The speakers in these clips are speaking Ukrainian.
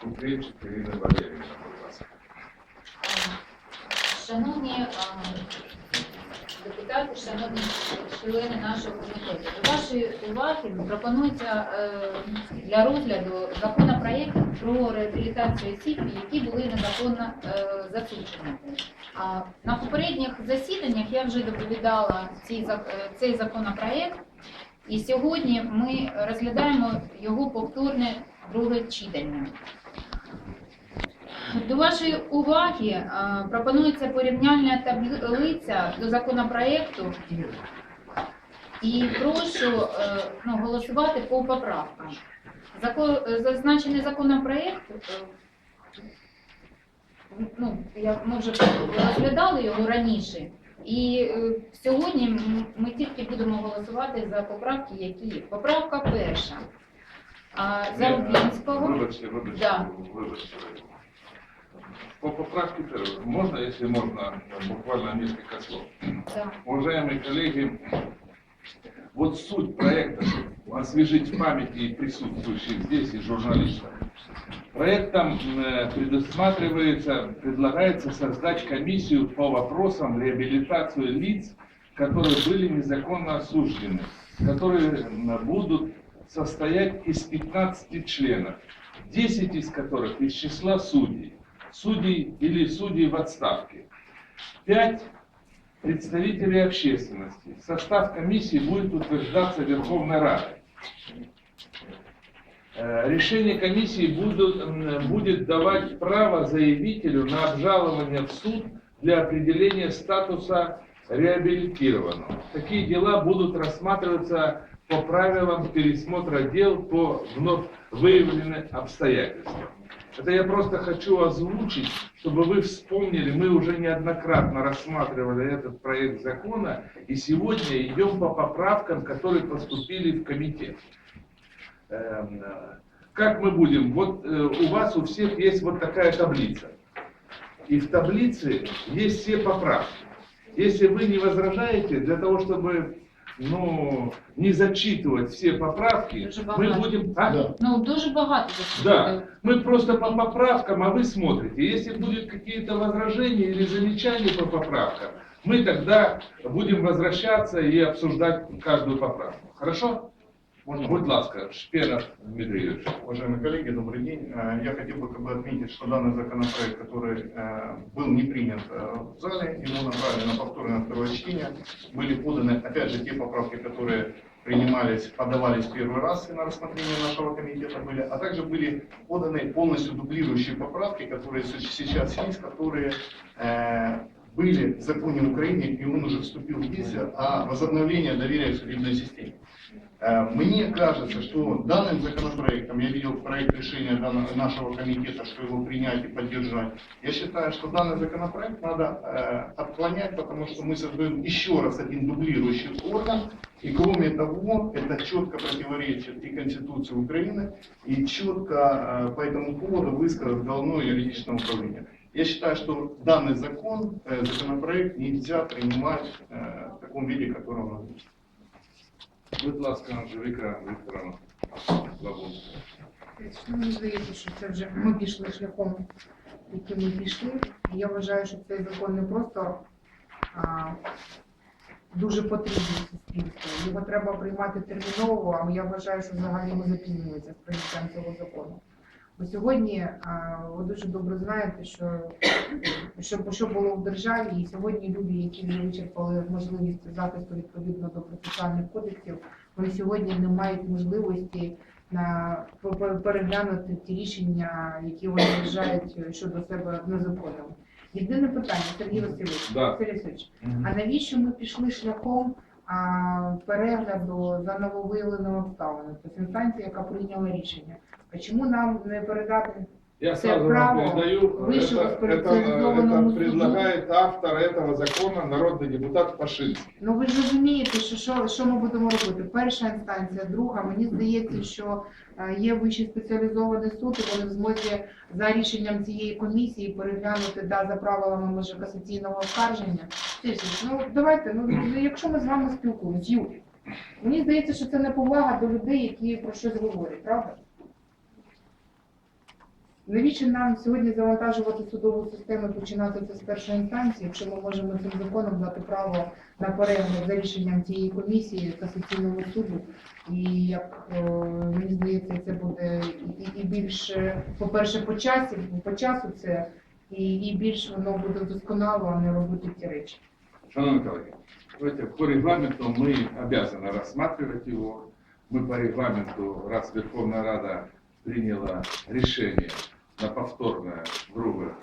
Купрейчик Ирина Валерьевна, будь ласка. Шановні депутати, шановні члени нашого комітету, до вашої уваги пропонується е, для розгляду законопроект про реабілітацію осіб, які були незаконно е, засуджені. На попередніх засіданнях я вже доповідала е, цей законопроект, і сьогодні ми розглядаємо його повторне друге читання. До вашої уваги е, пропонується порівняльна таблиця до законопроекту і прошу е, ну, голосувати по поправкам. Зако- е, Зазначений законопроект, ну, ми вже розглядали його раніше, і сьогодні ми тільки будемо голосувати за поправки, які є. Поправка перша. А, Зарубінського. Вибачте, вибачте, Да. вибачте. По поправке первой. Можно, если можно, буквально несколько слов. Да. Уважаемые коллеги, вот суть проекта, освежить в памяти и присутствующих здесь, и журналистов. Проектом э, предусматривается, предлагается создать комиссию по вопросам реабилитации лиц, которые были незаконно осуждены, которые м, будут состоять из 15 членов, 10 из которых из числа судей, судей или судей в отставке, 5 представителей общественности. Состав комиссии будет утверждаться Верховной Радой. Э, Решение комиссии будут, будет давать право заявителю на обжалование в суд для определения статуса реабилитированного. Такие дела будут рассматриваться по правилам пересмотра дел по вновь выявленным обстоятельствам. Это я просто хочу озвучить, чтобы вы вспомнили, мы уже неоднократно рассматривали этот проект закона, и сегодня идем по поправкам, которые поступили в комитет. Эм, Как мы будем? Вот э, у вас у всех есть вот такая таблица. И в таблице есть все поправки. Если вы не возражаете, для того, чтобы ну, не зачитывать все поправки, Дуже мы багато. будем... А? Ну, дуже багато. Да, мы просто по поправкам, а вы смотрите. Если будут какие-то возражения или замечания по поправкам, мы тогда будем возвращаться и обсуждать каждую поправку. Хорошо? Будь ласка, Шпенов Дмитрий Юрьевич. Уважаемые коллеги, добрый день. Э, Я хотел бы как бы отметить, что данный законопроект, который э, был не принят э, в зале, ему направили на повторное второе чтение, были поданы, опять же, те поправки, которые принимались, подавались первый раз и на рассмотрение нашего комитета были, а также были поданы полностью дублирующие поправки, которые сейчас есть, которые э, были в законе Украины, и он уже вступил в действие, о возобновлении доверия к судебной системе. Э, Мне кажется, что данным законопроектом, я видел проект решения нашего комитета, что его принять и поддержать, я считаю, что данный законопроект надо э, отклонять, потому что мы создаем еще раз один дублирующий орган, и кроме того, это четко противоречит и Конституции Украины, и четко э, по этому поводу высказано Головное юридическое управление. Я считаю, что данный закон, э, законопроект нельзя принимать э, в таком виде, котором он есть. Будь ласка, Анжеліка Вікторовна Лавунська. Ну, Мені здається, що це вже ми пішли шляхом, яким ми пішли. І Я вважаю, що цей закон не просто а, дуже потрібний суспільству. Його треба приймати терміново, а я вважаю, що взагалі ми запізнюємося з прийняттям цього закону. Бо сьогодні ви дуже добре знаєте, що, що, що було в державі, і сьогодні люди, які не вичерпали можливість захисту відповідно до процесуальних кодексів, вони сьогодні не мають можливості на переглянути ті рішення, які вони вважають щодо себе незаконними. Єдине питання, Сергій Васильович, Да. Сергій Васильович, а навіщо ми пішли шляхом перегляду за нововиленими обставинами? Це інстанція, яка прийняла рішення. А чому нам не передати? Я Це сразу вам право передаю, вищого это, это, спеціалізованому это суду. предлагает автор этого закона, народный депутат Пашинский. Ну ви ж розумієте, що, що, що ми будемо робити? Перша інстанція, друга. Мені здається, що е, є вищий спеціалізований суд, і вони в змозі за рішенням цієї комісії переглянути да, за правилами може касаційного оскарження. Тисяч, ну давайте, ну якщо ми з вами спілкуємось, Юрій, мені здається, що це не повага до людей, які про щось говорять, правда? Навіщо нам сьогодні завантажувати судову систему і починати це з першої інстанції, якщо ми можемо цим законом дати право на перегляд за рішенням цієї комісії касаційного суду? І як е, мені здається, це буде і, і- і більш, е, по-перше, по часі, по часу це, і, і більш воно буде досконало, а не робити ці речі. Шановні колеги, давайте по регламенту мы обязаны рассматривать его. Мы по регламенту, раз Верховная Рада приняла решение На повторное другое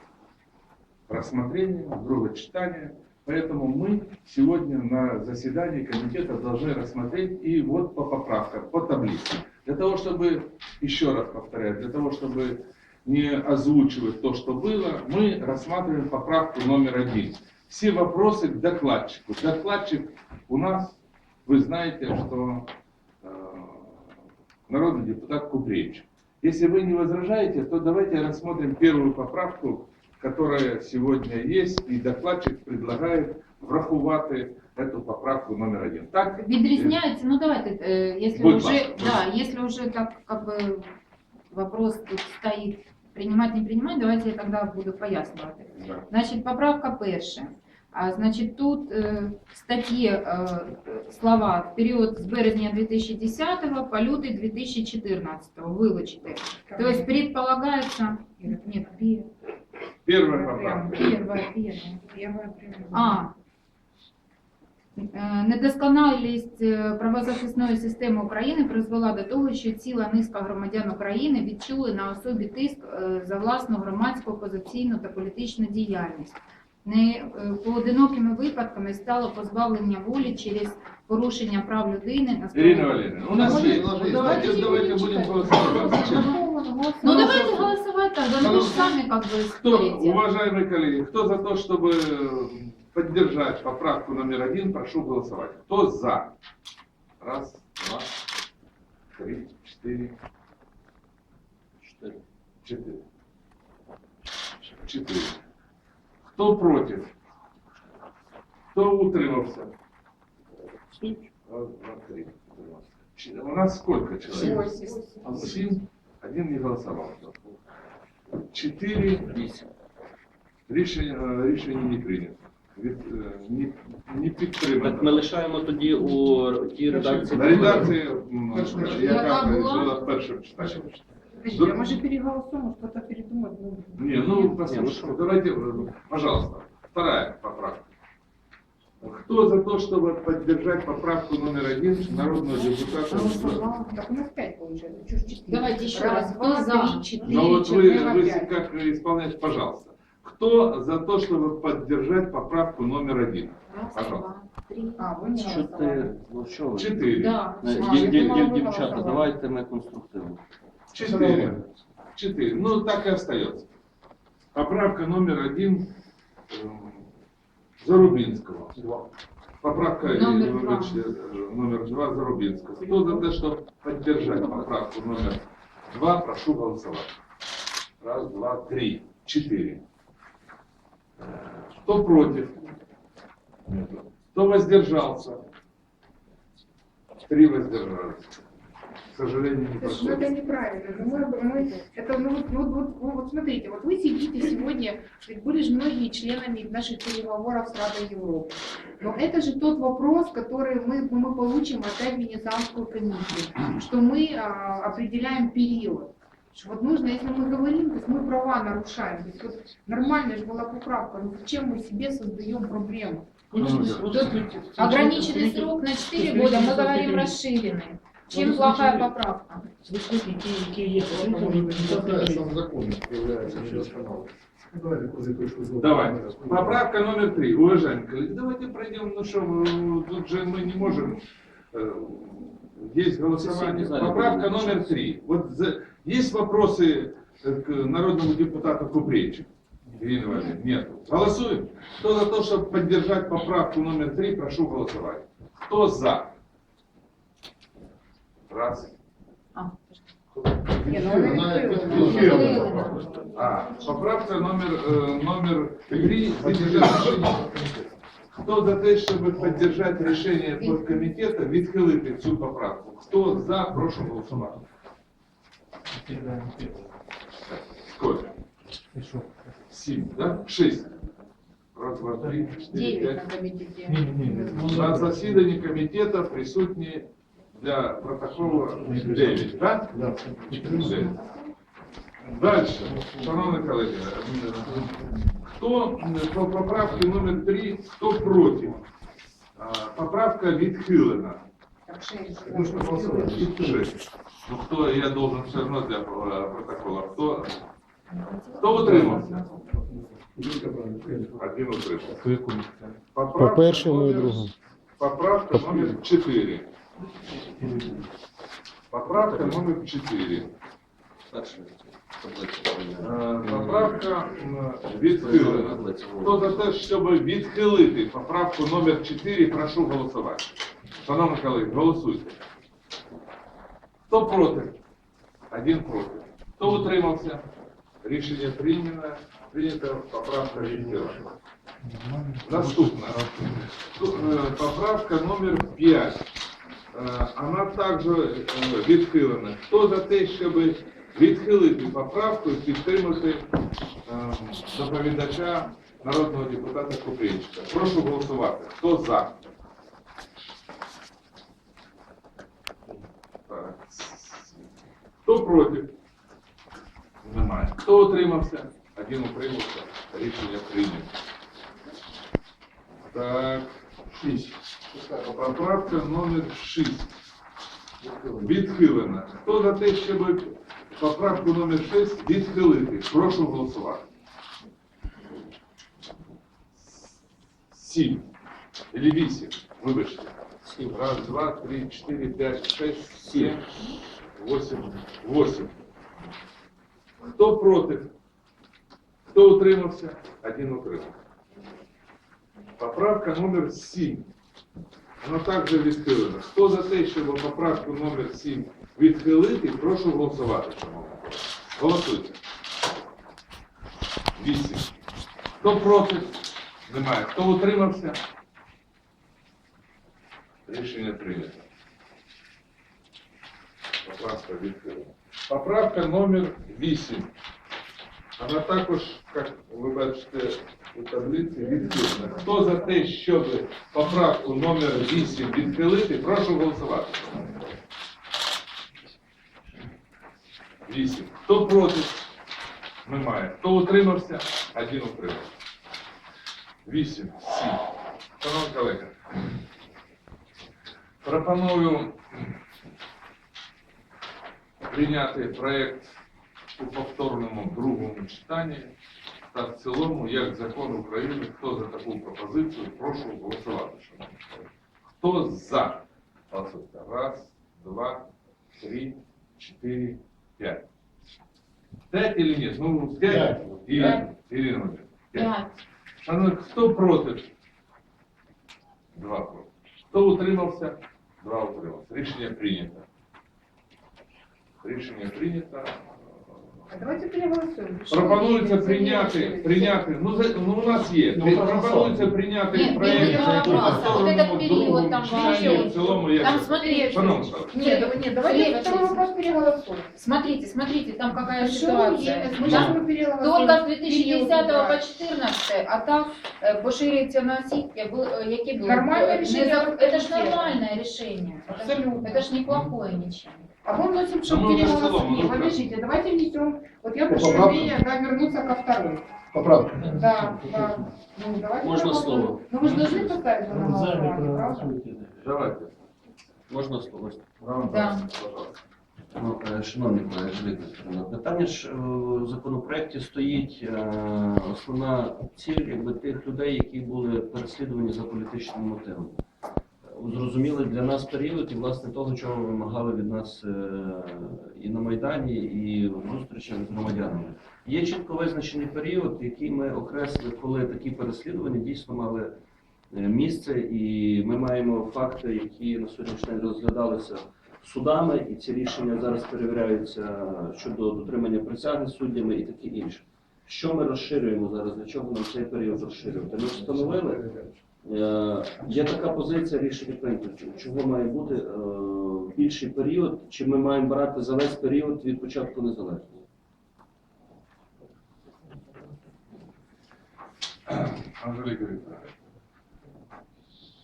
рассмотрение, другое читание, поэтому мы сегодня на заседании комитета должны рассмотреть и вот по поправкам, по таблице. Для того, чтобы, еще раз повторяю, для того, чтобы не озвучивать то, что было, мы рассматриваем поправку номер один. Все вопросы к докладчику. Докладчик у нас, вы знаете, что э, народный депутат Купревич. Если вы не возражаете, то давайте рассмотрим первую поправку, которая сегодня есть, и докладчик предлагает врахувати эту поправку номер один. Так? Відрізняється, ну давайте, э, если Будь уже, ласка. да, если уже так как бы вопрос тут стоит, принимать, не принимать, давайте я тогда буду пояснювати. Да. Значить, поправка перша. А, значить, тут е, в статті е, слова в період з березня 2010 по лютий 2014 вилучити. Тобто предполагается... Нет, пе- Первая поправка. первая, первая. Первое. А. Е, Недосконалість е, правозахисної системи України призвела до того, що ціла низка громадян України відчули на особі тиск е, за власну громадську, опозиційну та політичну діяльність. Не е, поодинокими випадками стало позбавлення волі через порушення прав людини на Ирина Валерьевна, у нас Давайте, есть... Ну, давайте, давайте будем голосовать. Ну давайте голосовать тогда, ну вы же сами как бы Кто, спорите. уважаемые коллеги, кто за то, чтобы поддержать поправку номер один, прошу голосовать. Кто за? Раз, два, три, четыре. Четыре. Четыре. Кто против? Кто утримался? Раз, два, три. Ч- У нас сколько человек? Восемь. Семь. Один не голосовал. Четыре. Рішення, е, рішення не прийнято. Від, е, не, не Так ми підтримано. лишаємо тоді у тій редакції. На редакції, м, яка Яка була? була першим читанням. Подожди, а може переголосуємо, что-то передумать? Ну, Не, ну, Не, послушайте, ну что? давайте, э, пожалуйста, вторая поправка. Кто за то, чтобы поддержать поправку номер один народного депутата? голосовала. Так у нас пять получается. Чушь четыре. Давайте еще раз. два, Кто за? три, четыре, Ну вот вы, Чернева, вы пять. как исполняете, пожалуйста. Кто за то, чтобы поддержать поправку номер один? Раз, Пожалуйста. два, три. А, вы не голосовали. Чотири. Ну що ви? Четыре. Да. Е, А, ді- я ді- думала, ді- ви Дівчата, голосували. давайте ми конструктивно. Четыре. Четыре. Ну, так и остается. Поправка номер один эм, Зарубинского. Поправка э, Номер э, два. э, номер два Зарубинского. Кто за то, чтобы поддержать поправку номер два, прошу голосовать. Раз, два, три, четыре. Кто против? Кто воздержался? Три воздержались. К сожалению, не Слушай, ну это неправильно. Ну, мы, мы- это, ну, вот, вот, вот, вот, вот смотрите, вот вы сидите сегодня, ведь были же многие членами наших переговоров с Радой Европы. Но это же тот вопрос, который мы, мы получим в Венецианскую комиссию, что мы а, определяем период. Вот нужно, если мы говорим, то есть мы права нарушаем. То есть вот нормальная же была поправка, но зачем мы себе создаем проблему? Ограниченный срок на 4 года, мы говорим расширенный. Чем плохая поправка? Давай. Поправка номер три. Уважаемые коллеги, давайте пройдем, ну что, тут же мы не можем, э, есть голосование. Поправка номер три. Вот за- есть вопросы э, к народному депутату Купречи? Ирина? Нет. Голосуем. Кто за то, чтобы поддержать поправку номер три, прошу голосовать. Кто за? Раз. А. Не, ну она відхилена. А, поправка номер, э, номер три, задержать решение. Хто за те, щоб підтримати рішення подкомітету, відхилити цю поправку? Хто за, прошу голосувати. Сколько? Сім, да? Шість. Раз, два, три, чотири, Девять п'ять. на комитете. На засіданні комітету присутні для протоколу 9, так? Дев'ять. Дальше, шановні колеги, хто по поправці номер 3, хто проти? Поправка відхилена. Шесть. Шесть. Ну хто, я должен все одно для е, протокола. Хто, хто утримався? Один утримався. По першому і другому. Поправка номер 4. Поправка номер 4. Перша таблиця. Е, Поправка м, відхилена. Таблиця. Хто за те, щоб відхилити поправку номер 4, прошу голосувати. Шановні колеги, голосуйте. Хто проти? Один проти. Хто утримався? Рішення прийнято. Прийнята поправка відхилена. Наступна. Тут, е, Поправка номер 5. Е, Вона також е, відхилена. Хто за те, щоб відхилити поправку і підтримати е, доповідача народного депутата Купринчика? Прошу голосувати. Хто за? Хто проти? Немає. Хто утримався? Один утримався. Рішення прийнято. Так, шість. Поправка номер 6. Відхилена. Хто за те, щоб поправку номер 6 відхилити? Прошу голосувати. Сім. Или вісім. Вибачте. Сім. Раз, два, три, чотири, п'ять, шесть, сім, восемь, восемь. Хто проти? Хто утримався? Один утримався. Поправка номер 7. Вона також відхилена. Хто за те, щоб поправку номер 7 відхилити, прошу голосувати, шановні. Голосуйте. 8. Хто проти? Немає. Хто утримався? Рішення прийнято. Поправка відхилена. Поправка номер 8. Вона також, як ви бачите у таблиці, відхилена. Хто за те, щоб поправку номер 8 відхилити, прошу голосувати. 8. Хто проти? Немає. Хто утримався? Один утримався. 8. 7. Шановні колеги, пропоную прийняти проект у повторному другому читанні та в цілому як закон України. Хто за таку пропозицію, прошу голосувати. шановні колеги. Хто за? Голосуйте. Раз, два, три, чотири, п'ять. П'ять или ні? Ну, п'ять. Ірина, Ірина Володимирівна, п'ять. П'ять. Шановні, хто проти? Два проти. Хто утримався? Два утримався. Рішення прийнято. Рішення прийнято. А давайте переголосуем. Пропонується прийняти, прийняти, ну, за- ну у нас є, пропонується прийняти Ні, проект перший закону вопрос, в а вот этот повторному період другому там читанні вообще- в цілому як. Там смотри, Шановні колеги, Нет, давай- нет, давайте Сергей второй Васильевич. вопрос переголосуем. смотрите, смотрите, там какая Хорошо, ситуация. есть. Мы Там сейчас мы переголосуем. Только з Период 2010 по убрать. 14, а так е, поширюється на всіх, я бу- е, які були. Нормальне Не рішення за- комітету. Это ж нормальное решение. Это ж- Абсолютно. Это ж неплохое ничего. А мы вносим, Ну, чтобы мы уже в переголосовать. целом, Не, ну, подождите, давайте внесем. Вот я По прошу поправкам? Андрея да, вернуться ко второй. Поправка. Да, да. Ну, давайте Можна проголосуем. слово? Ну, вы же должны поставить на голосование, правда? давайте. Можна слово? Да. Пожалуйста. Ну, е, Шановні колеги, Жилина Вікторівна, питання ж е, в законопроекті стоїть е, основна ціль якби, тих людей, які були переслідувані за політичними мотивами. Зрозумілий для нас період і власне того, чого вимагали від нас е, і на Майдані, і в зустрічах з громадянами. Є чітко визначений період, який ми окреслили, коли такі переслідування дійсно мали е, місце, і ми маємо факти, які на сьогоднішній день розглядалися судами, і ці рішення зараз перевіряються щодо дотримання присяги суддями і таке інше. Що ми розширюємо зараз? Для чого нам цей період розширювати? Ми встановили. Е, Є така позиція рішення прийнято. Чого має бути е, більший період, чи ми маємо брати за весь період від початку незалежності? Викторовна.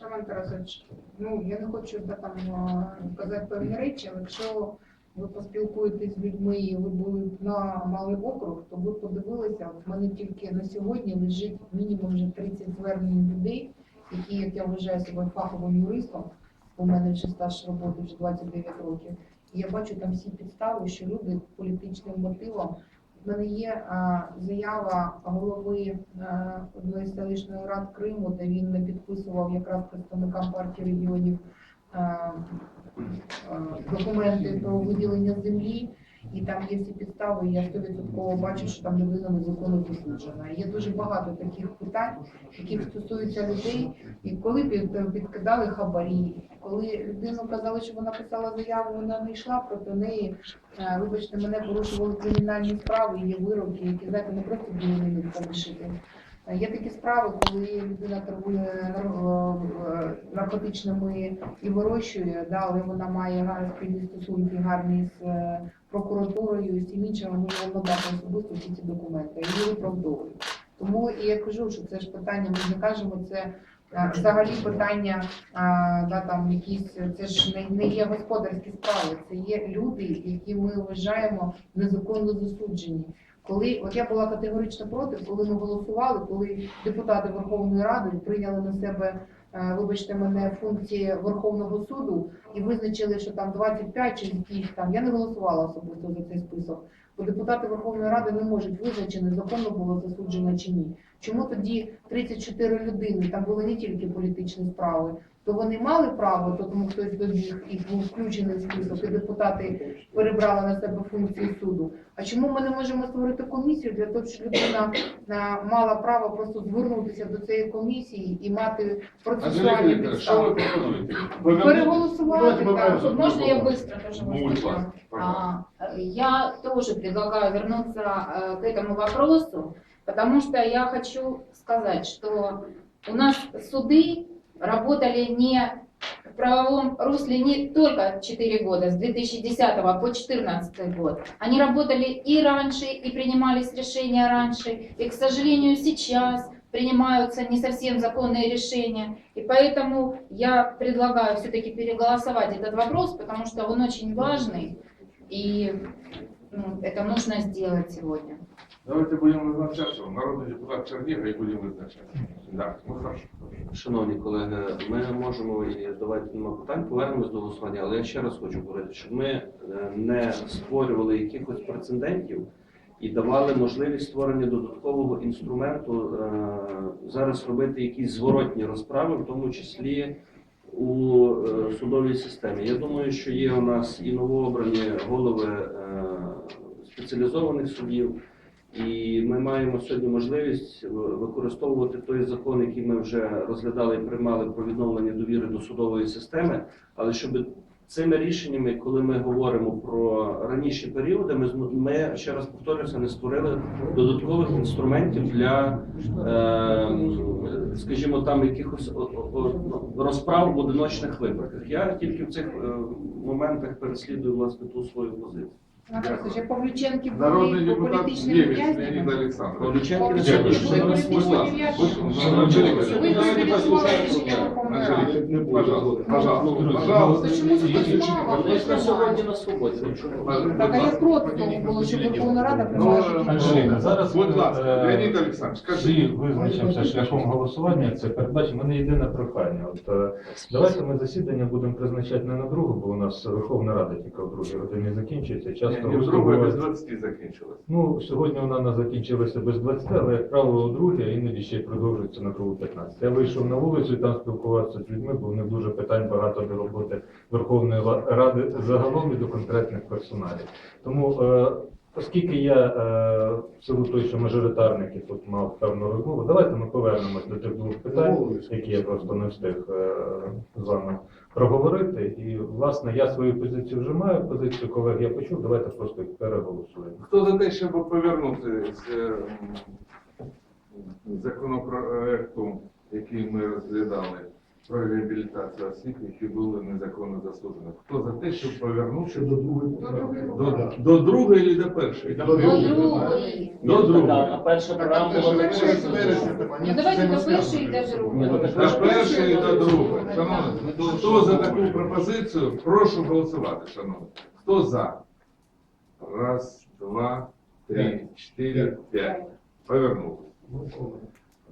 Роман Тарасович, ну я не хочу да, там казати певні речі, але якщо ви поспілкуєтесь з людьми і ви були на малий округ, то ви подивилися, в мене тільки на сьогодні лежить мінімум вже 30 звернень людей, які, як я вважаю себе фаховим юристом, у мене вже стаж роботи вже 29 років. І я бачу там всі підстави, що люди політичним мотивом. В мене є а, заява голови одної селищної рад Криму, де він не підписував якраз представникам партії регіонів а, а, документи про виділення землі. І там є всі підстави, я 100% бачу, що там людина незаконно засуджена. Є дуже багато таких питань, які стосуються людей. І коли під, підкидали хабарі, коли людину казали, що вона писала заяву, вона не йшла проти неї. Е, Вибачте, мене порушували кримінальні справи, є вироки, які знаєте, не просто було ними залишити. Е, Є такі справи, коли людина торгує е, наркотичними і вирощує, да, але вона має гарні стосунки, гарні з е, прокуратурою і всім іншим, ми можемо надати особисто всі ці документи і її виправдовують. Тому і я кажу, що це ж питання, ми не кажемо, це е, взагалі питання, да, там якісь, це ж не, не є господарські справи, це є люди, які ми вважаємо незаконно засуджені. Коли от я була категорично проти, коли ми голосували, коли депутати Верховної Ради прийняли на себе, е, вибачте мене, функції Верховного суду і визначили, що там 25 чи якісь там. Я не голосувала особисто за цей список. Бо депутати Верховної Ради не можуть визначити, законно було засуджено чи ні. Чому тоді 34 людини, там були не тільки політичні справи, то вони мали право, то тому хтось добіг і був включений в список, і депутати перебрали на себе функції суду. А чому ми не можемо створити комісію для того, щоб людина е, мала право просто звернутися до цієї комісії і мати Анжелика процесуальні Викторовна, что вы підстави? пропонуете? Переголосувати так. Можно я быстро тоже Будь выступлю? ласка, пожалуйста. А, э, Я тоже предлагаю вернуться э, к этому вопросу, потому что я хочу сказать, что у нас суды Работали не в правовом русле не только 4 года, с 2010 по 2014 год. Они работали и раньше, и принимались решения раньше, и, к сожалению, сейчас принимаются не совсем законные решения. И поэтому я предлагаю все-таки переголосовать этот вопрос, потому что он очень важный, и ну, это нужно сделать сегодня. Давайте будем назначаться. Народный депутат Чернега и будем назначаться. Да, ну хорошо. Шановні колеги, ми можемо і давайте нема питань, повернемось до голосування, але я ще раз хочу говорити, щоб ми е, не створювали якихось прецедентів і давали можливість створення додаткового інструменту е, зараз робити якісь зворотні розправи, в тому числі у е, судовій системі. Я думаю, що є у нас і новообрані голови спеціалізованих судів. І ми маємо сьогодні можливість використовувати той закон, який ми вже розглядали і приймали про відновлення довіри до судової системи, але щоб цими рішеннями, коли ми говоримо про раніші періоди, ми, ми ще раз повторюся, не створили додаткових інструментів для, е, скажімо, там якихось ну, розправ в одиночних випадках. Я тільки в цих е, моментах переслідую власне ту свою позицію. Павлюченки Народный були по депутат політичним Невец Леонид в'язнями. Александрович. Павлюченки на Дякую. сьогоднішній день у нас Будь немає. ласка. Будь- Анжелика Ви проголосували рішення Верховної Ради. Анжелика, пожалуйста, чому на свободі. Так, а я проти того було, щоб Верховна Рада приймала. Анжеліка, зараз Будь ласка, е, всі визначимося шляхом голосування. Це передбачено. Мене єдине прохання. От е, давайте ми засідання будемо призначати не на другу, бо у нас Верховна Рада тільки в другій годині закінчується. Часто Не, не в другой, без 20 закончилось. Ну, сьогодні вона не закінчилася без 20, але як правило у другій, а іноді ще й продовжується на другу 15. Я вийшов на вулицю і там спілкувався з людьми, бо в них дуже питань багато до роботи Верховної Ради загалом і до конкретних персоналів. Тому, е, оскільки я е, в силу того, що мажоритарник і тут мав певну розмову, давайте ми повернемось до тих двох питань, які я просто не встиг е, з вами проговорити. І, власне, я свою позицію вже маю, позицію колег я почув, давайте просто переголосуємо. Хто за те, щоб повернути з е, законопроекту, який ми розглядали про реабілітацію осіб, які були незаконно засуджені. Хто за те, щоб повернутися до, до, до другої чи до першої? До другої. До А другої. перша преамбула Это же також- вересня, это они Ну давайте до першої взаимосвязаны. і до Ні, ну, другої. так До першої і до другої. Шановні, хто за таку пропозицію, прошу голосувати, шановні. Хто за? Раз, два, три, чотири, п'ять. Повернулися.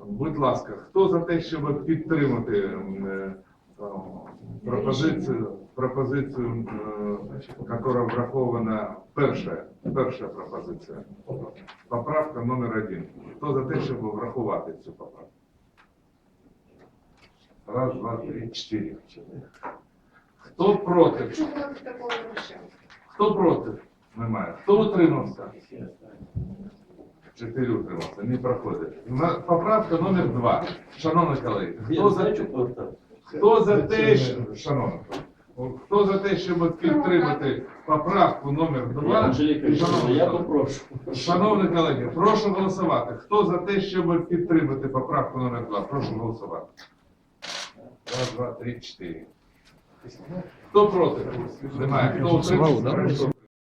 Будь ласка, хто за те, щоб підтримати е, пропозицію, пропозицію, е, яка врахована перша, перша пропозиція. Поправка номер один. Хто за те, щоб врахувати цю поправку? Раз, два, три, чотири. Хто проти? Хто проти? Немає. Хто утримався? Чотири утримався. Не проходить. Поправка номер два. Шановні колеги, хто за, хто за те, що- шановні хто за те, щоб підтримати поправку номер два? Шановні я колеги, попрошу. Шановні колеги, прошу голосувати. Хто за те, щоб підтримати поправку номер 2? Прошу голосувати. Раз, два, три, чотири. Хто проти? Немає. Хто утримався?